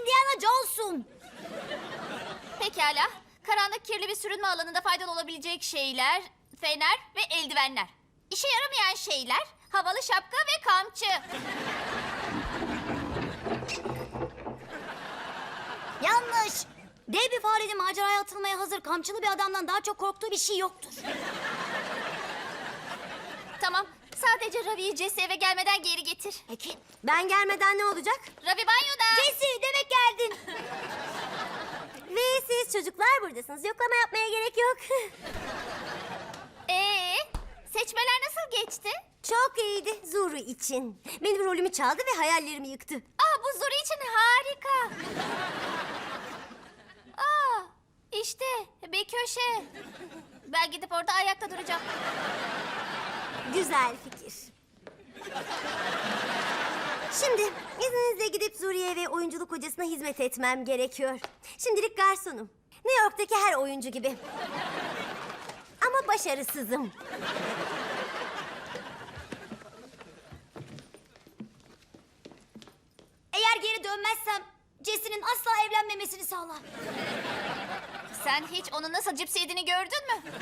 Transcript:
Indiana Jones'um. Pekala. Karanlık kirli bir sürünme alanında faydalı olabilecek şeyler, fener ve eldivenler. İşe yaramayan şeyler, havalı şapka ve kamçı. Yanlış. Dev bir farenin maceraya atılmaya hazır kamçılı bir adamdan daha çok korktuğu bir şey yoktur. Tamam, sadece Ravi'yi Jesse eve gelmeden geri getir. Peki. Ben gelmeden ne olacak? Ravi banyoda. Siz çocuklar buradasınız. Yoklama yapmaya gerek yok. Ee, seçmeler nasıl geçti? Çok iyiydi Zuru için. Benim rolümü çaldı ve hayallerimi yıktı. Aa, bu Zuri için harika. Aa, işte bir köşe. Ben gidip orada ayakta duracağım. Güzel fikir. Şimdi izninizle gidip Zuriye ve oyunculuk hocasına hizmet etmem gerekiyor. Şimdilik garsonum. New York'taki her oyuncu gibi. Ama başarısızım. Eğer geri dönmezsem Jesse'nin asla evlenmemesini sağla. Sen hiç onun nasıl cips yediğini gördün mü?